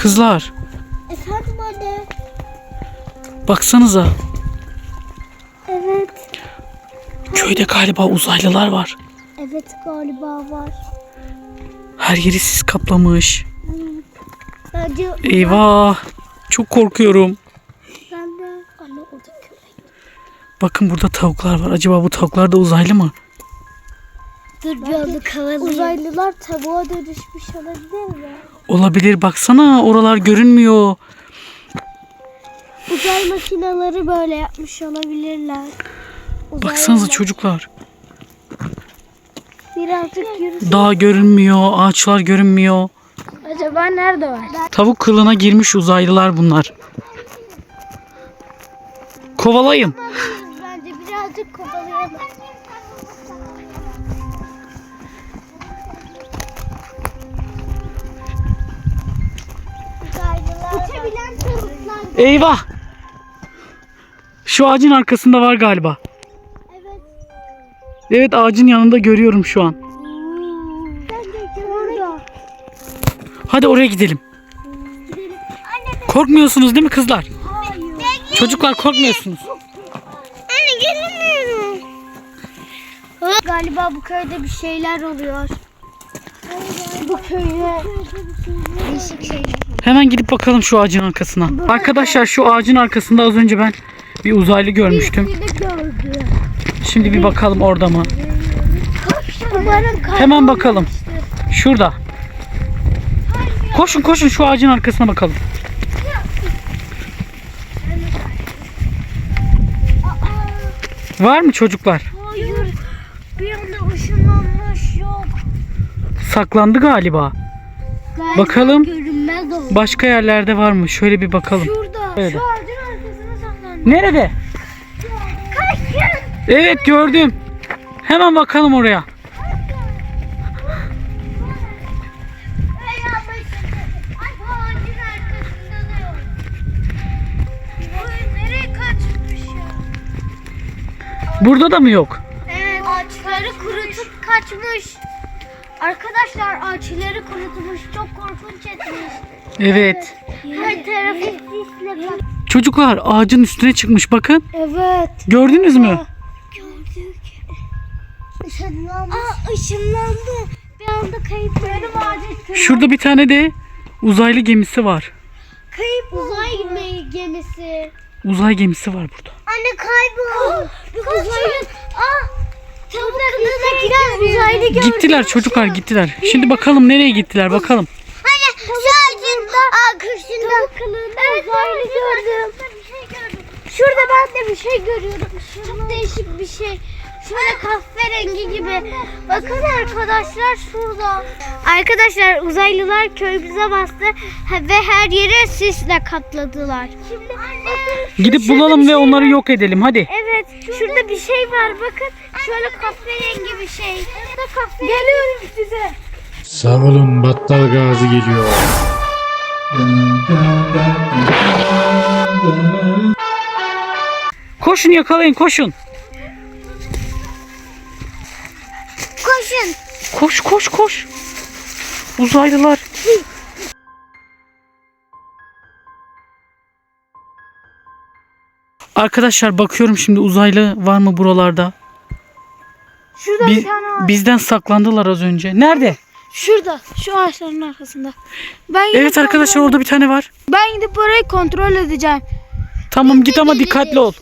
Kızlar Efendim anne. baksanıza. Evet. Köyde galiba uzaylılar var. Evet galiba var. Her yeri sis kaplamış. Bence Eyvah. Çok korkuyorum. ben de anne o da köpek. Bakın burada tavuklar var. Acaba bu tavuklar da uzaylı mı? Dur bir anda kavalayayım. Uzaylılar tavuğa dönüşmüş olabilir mi? Olabilir. Baksana oralar görünmüyor. Uzay makineleri böyle yapmış olabilirler. Uzaylılar- Baksanıza çocuklar. Birazcık yürü. Dağ görünmüyor. Ağaçlar görünmüyor. Acaba nerede var? Tavuk kılığına girmiş uzaylılar bunlar. Kovalayın. Bence birazcık kovalayalım. Eyvah. Şu ağacın arkasında var galiba. Evet. Evet ağacın yanında görüyorum şu an. Ben de orada. Hadi oraya gidelim. Korkmuyorsunuz değil mi kızlar? hayır. Çocuklar korkmuyorsunuz. Anne gelemiyorum. Galiba bu köyde bir şeyler oluyor. Bu köyde değişik şeyler. Hemen gidip bakalım şu ağacın arkasına. Arkadaşlar şu ağacın arkasında az önce ben bir uzaylı görmüştüm. Şimdi bir bakalım orada mı? Hemen bakalım. Şurada. Koşun koşun şu ağacın arkasına bakalım. Var mı çocuklar? Hayır. Bir anda ışınlanmış yok. Saklandı galiba. Galiba Bakalım. Görünmez oldu. Başka yerlerde var mı? Şöyle bir bakalım. Şurada. Evet. Şu ağacın arkasına saklandı. Nerede? Kaçın. Evet gördüm. Hemen bakalım oraya. Burada da mı yok? Evet. Ağaçları kurutup kaçmış. Arkadaşlar ağaçları kurutmuş. Çok korkunç etmiş. Evet. Her tarafı sisle Çocuklar ağacın üstüne çıkmış bakın. Evet. Gördünüz mü? Gördük. Işınlandı. Aa ışınlandı. Bir anda kayıp. Benim ağacı Şurada bir tane de uzaylı gemisi var. Kayıp uzay gemi- gemisi. Uzay gemisi var burada. Anne kaybol. uzaylı. Uzaylı gördüm. Gittiler çocuklar gittiler. Şimdi bakalım nereye gittiler bakalım. Anne şu ağacın arkasında. Kılığında uzaylı gördüm. Şurada ben de bir şey görüyorum. Çok değişik bir şey. Şöyle kahverengi gibi. Bakın arkadaşlar şurada. Arkadaşlar uzaylılar köyümüze bastı ve her yere sisle kapladılar. Şimdi Gidip bulalım bir ve şey onları yok edelim hadi. Şurada bir şey var. Bakın, şöyle kahverengi bir şey. Geliyorum size. Sağ olun Battal Gazi geliyor. Koşun yakalayın koşun. Koşun. Koş koş koş. Uzaylılar. Arkadaşlar bakıyorum şimdi uzaylı var mı buralarda? Şurada Bi- bir tane var. bizden saklandılar az önce. Nerede? Şurada, şu ağaçların arkasında. Ben gidip Evet arkadaşlar orada bir tane var. Ben gidip orayı kontrol edeceğim. Tamam git ama dikkatli ol.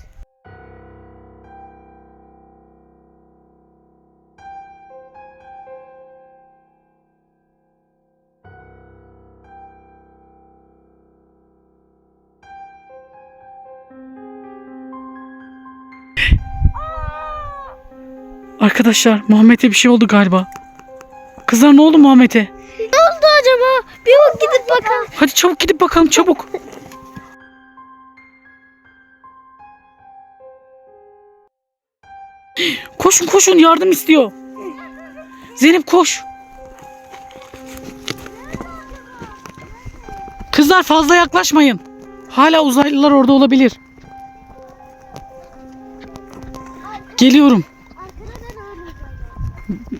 Arkadaşlar Muhammed'e bir şey oldu galiba. Kızlar ne oldu Muhammed'e? Ne oldu acaba? Bir bak gidip bakalım. Hadi çabuk gidip bakalım çabuk. Koşun koşun yardım istiyor. Zeynep koş. Kızlar fazla yaklaşmayın. Hala uzaylılar orada olabilir. Geliyorum.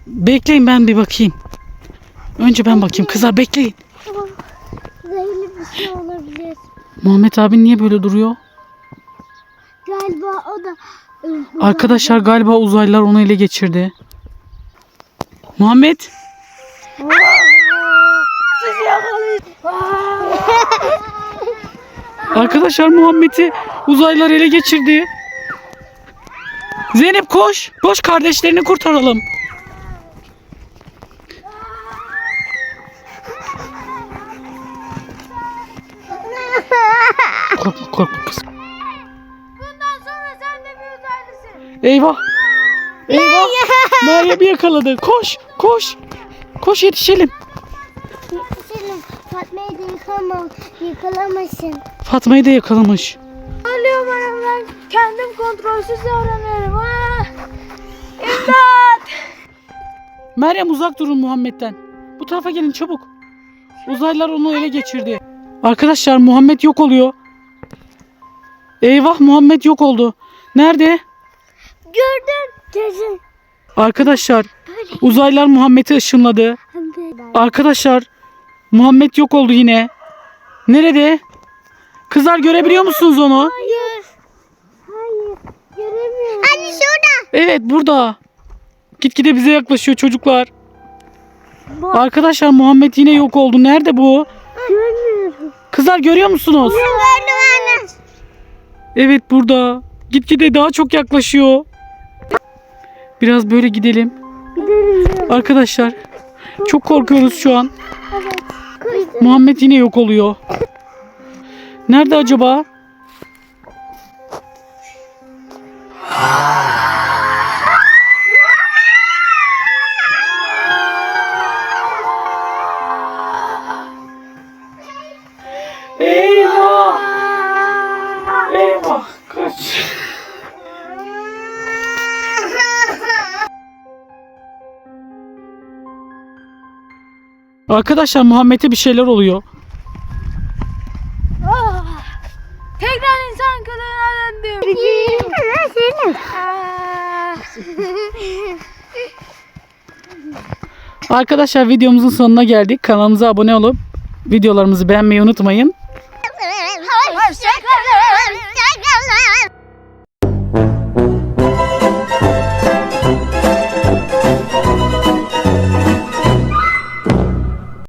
Bekleyin ben bir bakayım. Önce ben bakayım. Kızlar bekleyin. Zehirli bir şey olabilir. Muhammed abi niye böyle duruyor? Galiba o da ıı, Arkadaşlar galiba uzaylılar onu ele geçirdi. Muhammed arkadaşlar Muhammed'i uzaylılar ele geçirdi. Zeynep koş. Koş kardeşlerini kurtaralım. Korkma kız. Bundan sonra sen de bir uzaylısın. Eyvah. Eyvah. Meryem'i yakaladı. Koş. Koş. Koş yetişelim. Senin Fatma'yı da yıkamam, yıkalamasın. Fatma'yı da yakalamış. Alıyorum bana ben kendim kontrolsüz davranıyorum. Ah! İmdat! Meryem uzak durun Muhammed'den. Bu tarafa gelin çabuk. Uzaylılar onu ele geçirdi. Arkadaşlar Muhammed yok oluyor. Eyvah Muhammed yok oldu. Nerede? Gördüm. Gözüm. Arkadaşlar uzaylılar Muhammed'i ışınladı. Arkadaşlar Muhammed yok oldu yine. Nerede? Kızlar görebiliyor musunuz onu? Hayır. Hayır. Göremiyorum. Anne şurada. Evet burada. Gitgide bize yaklaşıyor çocuklar. Arkadaşlar Muhammed yine yok oldu. Nerede bu? Görmüyorum. Kızlar görüyor musunuz? Gördüm. Evet burada. Gitgide daha çok yaklaşıyor. Biraz böyle gidelim. Gidelim. Arkadaşlar çok korkuyoruz şu an. Evet. Muhammed yine yok oluyor. Nerede acaba? Arkadaşlar Muhammed'e bir şeyler oluyor. Ah! Tekrar insan kılığına döndüm. Senin. Arkadaşlar videomuzun sonuna geldik. Kanalımıza abone olup videolarımızı beğenmeyi unutmayın. Hoşçakalın.